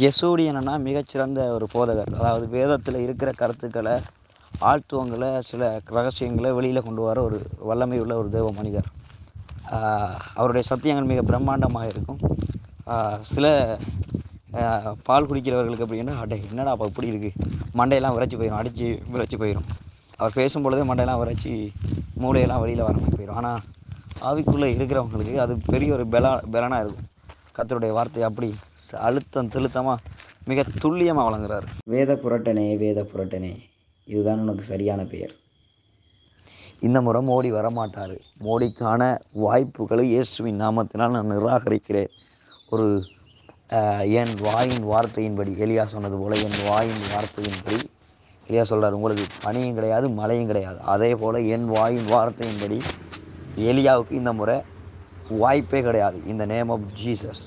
ஜெசூரியனா மிகச்சிறந்த ஒரு போதகர். அதாவது வேதத்தில் இருக்கிற கருத்துக்களை ஆழ்த்துவங்களை சில ரகசியங்களை வெளியில் கொண்டு வர ஒரு வல்லமை உள்ள ஒரு தேவ மனிதர். அவருடைய சத்தியங்கள் மிக பிரம்மாண்டமாக இருக்கும். சில பால் குடிக்கிறவர்களுக்கு அப்படின்னா அடே என்னடா அப்போ இப்படி இருக்குது மண்டையெல்லாம் விரைச்சி போயிடும் அடித்து விரைச்சி போயிடும் அவர் பேசும் பொழுதே மண்டையெல்லாம் விரைச்சி மூளையெல்லாம் வெளியில் வர மாதிரி போயிடும் ஆனால் ஆவிக்குள்ளே இருக்கிறவங்களுக்கு அது பெரிய ஒரு பெலா பெலனாக இருக்கும். கத்தருடைய வார்த்தை அப்படி அழுத்தம் திருத்தமாக மிக துல்லியமாக வழங்குறாரு. வேத புரட்டனே வேத புரட்டனே. இதுதான் உனக்கு சரியான பெயர். இந்த முறை மோடி வரமாட்டார். மோடிக்கான வாய்ப்புகளை இயேசுவின் நாமத்தினால் நான் நிராகரிக்கிறேன். ஒரு என் வாயின் வார்த்தையின்படி எலியா சொன்னது போல என் வாயின் வார்த்தையின்படி எலியா சொல்றார் உங்களுக்கு பனியும் கிடையாது மழையும் கிடையாது. அதே போல் என் வாயின் வார்த்தையின்படி எலியாவுக்கு இந்த முறை வாய்ப்பே கிடையாது. இந்த நேம் ஆஃப் ஜீசஸ்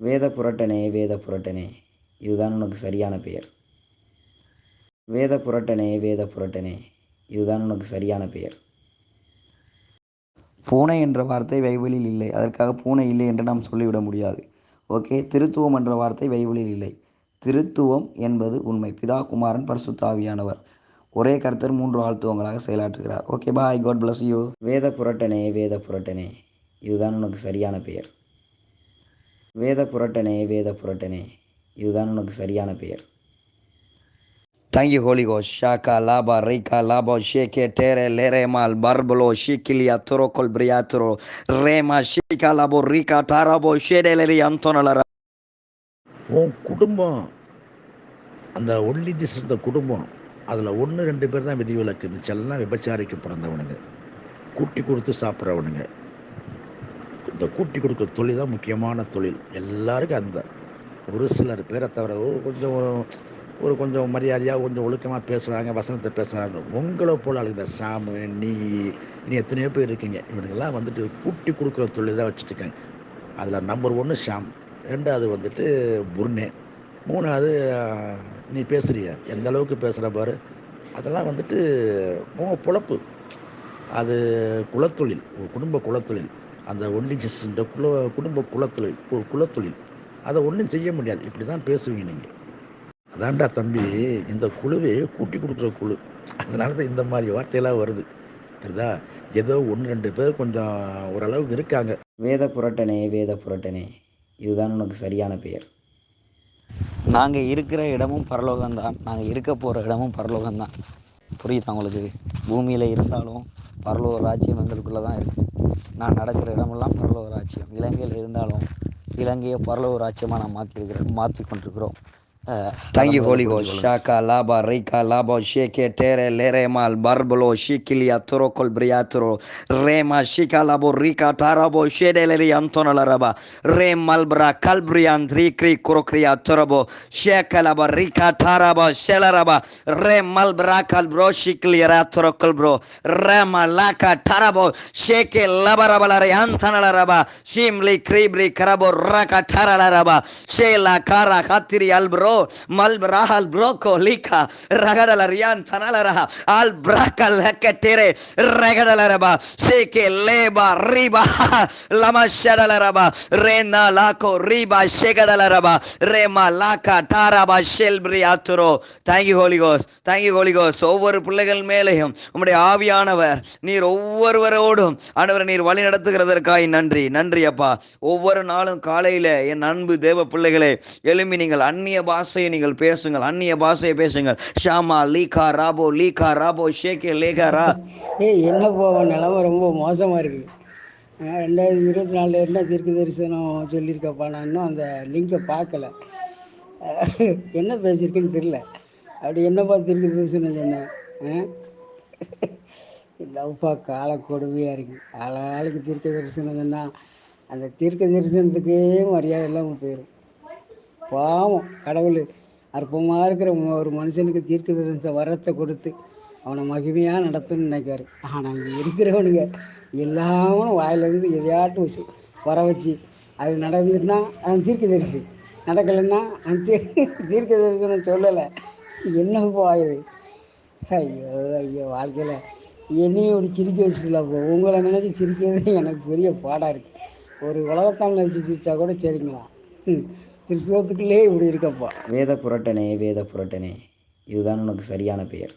வேத புரட்டனே வேத புரட்டனே. இதுதான் உனக்கு சரியான பெயர். வேத புரட்டனே வேத புரட்டனே. இதுதான் உனக்கு சரியான பெயர். பூனை என்ற வார்த்தை வைவலில் இல்லை. அதற்காக பூனை இல்லை என்று நாம் சொல்லிவிட முடியாது. ஓகே? திருத்துவம் என்ற வார்த்தை வைவலில் இல்லை. திருத்துவம் என்பது உண்மை. பிதா குமாரன் பரிசுத்தாவியானவர் ஒரே கருத்தர் மூன்று ஆழ்த்துவங்களாக செயலாற்றுகிறார். Okay bye. God bless you வேத புரட்டனே வேத புரட்டனே. இதுதான் உனக்கு சரியான பெயர். வேத புரட்டனே வேத புரட்டனே இதுதான் உனக்கு சரியான பெயர் தங்கி ஹோலி கோஷ் ஷாக்கா லாபா ரைக்கா லாபோ ஷேகே டேரே லேரேமால் பர்பலோ ஷிக்கிலியா துரோக்கொல் பிரியாத்துரோ ரேமா ஷிகா லாபோ ரீகா டாராபோ ஷேடேலரி அந்தோனலரா உன் குடும்பம் அந்த ஒன்லி ஜிஸ் குடும்பம் அதில் ஒன்று ரெண்டு பேர் தான் விதிவிலக்கு மிச்சம்லாம் விபச்சாரிக்கு பிறந்தவனுங்க கூட்டி கொடுத்து சாப்பிட்றவனுங்க இந்த கூட்டி கொடுக்குற தொழில் தான் முக்கியமான தொழில். எல்லாருக்கும் அந்த. ஒரு சிலர் பேரை தவிர ஒரு கொஞ்சம் ஒரு ஒரு கொஞ்சம் மரியாதையாக கொஞ்சம் ஒழுக்கமாக பேசுகிறாங்க வசனத்தை பேசுகிறாங்க உங்களை போல அழகு இந்த சாமு நீ இனி எத்தனையோ பேர் இருக்கீங்க. இவனுங்கெல்லாம் வந்துட்டு கூட்டி கொடுக்குற தொழில் தான் வச்சுட்டுருக்காங்க. அதில் நம்பர் ஒன்று ஷாம் ரெண்டாவது வந்துட்டு புர்னே மூணாவது நீ பேசுகிறிய எந்த அளவுக்கு பேசுகிற பாரு? அதெல்லாம் வந்துட்டு உங்கள் பொழப்பு. அது குலத்தொழில் ஒரு குடும்ப குலத்தொழில். அந்த ஒன்லி ஜஸ்ன்ற குல குடும்ப குலத்தொழில் ஒரு குலத்தொழில். அதை ஒன்றும் செய்ய முடியாது. இப்படி தான் பேசுவீங்க நீங்கள் அதான்டா தம்பி இந்த குழுவே கூட்டி கொடுக்குற குழு. அதனால தான் இந்த மாதிரி வார்த்தையெல்லாம் வருது. புரியுதா? ஏதோ ஒன்று ரெண்டு பேர் கொஞ்சம் ஓரளவுக்கு இருக்காங்க. வேத புரட்டனே வேத புரட்டனே. இதுதான் உனக்கு சரியான பெயர். நாங்கள் இருக்கிற இடமும் பரலோகம்தான். நாங்கள் இருக்க போகிற இடமும் பரலோகம்தான். புரியுதா உங்களுக்கு? பூமியில் இருந்தாலும் பரலோக ராஜ்யம் எங்களுக்குள்ளே தான் இருக்குது நான் நடக்கிற இடமெல்லாம் பரலோக ராஜ்யம். இலங்கையில் இருந்தாலும் இலங்கையை பரலோக ராஜ்யமாக நான் மாற்றிருக்கிறேன் மாற்றி கொண்டிருக்கிறோம் Thank you, Holy Ghost. Shaka, Laba, Rika, Labo, Sheke, Tere, Leremal, Barbolo, Shikilia, Torokol, Briatoro, Rema, Shika, Labo, Rika, Tarabo, Shedeleri, Antona Laraba, Rem, Malbra, Calbrian, Rikri, Kurokria, Torabo, Sheka, Laba, Rika, Taraba, Shelaraba, Rem, Malbra, Calbro, Shiklia, Torokol, Bro, Rema, Laka, Tarabo, Sheke, Labarabalari, Antana Laraba, Shimli, Kribri, Karabo, Raka, Taralaraba, Shela, Kara, Hatiri, Albro, mal Malbra, Albroco, Lika, Ragadala, Rian, Tanalara, Albraca, Leketere, Regadaraba, Seke, Leba, Riba, Lama Shadalaraba, Rena, Lako, Riba, Shegadalaraba, Rema, Laka, Taraba, Shelbri, Aturo. Thank you, Holy Ghost. Thank you, Holy Ghost. ஒவ்வொரு பிள்ளைகள் மேலேயும் உம்முடைய ஆவியானவர் நீர் ஒவ்வொருவரோடும் ஆண்டவர் நீர் வழி நடத்துகிறதற்காய் நன்றி நன்றி அப்பா ஒவ்வொரு நாளும் காலையில என் அன்பு தேவ பிள்ளைகளே எழும்பி நீங்கள் அந்நிய பாச பாஷையை நீங்கள் பேசுங்கள் அந்நிய பாஷையை பேசுங்கள். ஷாமா லீகா ராபோ லீகா ராபோ ஷேகே லேகா ஏய் என்ன போவோம் நிலமை ரொம்ப மோசமாக இருக்குது ரெண்டாயிரத்தி இருபத்தி நாலில் என்ன தீர்க்க தரிசனம் சொல்லியிருக்கப்பா நான் இன்னும் அந்த லிங்கை பார்க்கல. என்ன பேசியிருக்குன்னு தெரில அப்படி என்னப்பா தீர்க்க தரிசனம் சொன்னேன் லவ்ப்பா கால கொடுமையாக இருக்குது ஆளாளுக்கு தீர்க்க தரிசனம் சொன்னால் அந்த தீர்க்க தரிசனத்துக்கே மரியாதை இல்லாமல் போயிடும் பாவம் கடவுள். அற்பமாக இருக்கிற ஒரு மனுஷனுக்கு தீர்க்க தரிசன வரத்தை கொடுத்து அவனை மகிமையாக நடத்துன்னு நினைக்காரு. ஆனால் இங்கே இருக்கிறவனுங்க எல்லாமும் வாயிலிருந்து எதையாட்டும் வச்சு வர வச்சு அது நடந்துட்டுனா அவன் தீர்க்க தரிசி நடக்கலைன்னா அவன் தீ தீர்க்க தரிசனம் சொல்லலை. என்ன போயுது ஐயோ ஐயோ வாழ்க்கையில் என்னையும் ஒரு சிரிக்க வச்சுக்கலாம் அப்போ உங்களை நினச்சி சிரிக்கிறது எனக்கு பெரிய பாடாக இருக்குது ஒரு உலகத்தான் நினச்சி சிரிச்சா கூட சரிங்களா? ம். கிறிஸ்தவத்துக்குள்ளே இப்படி இருக்கப்பா. வேத புரட்டனே வேத புரட்டனே இதுதான் உனக்கு சரியான பெயர்.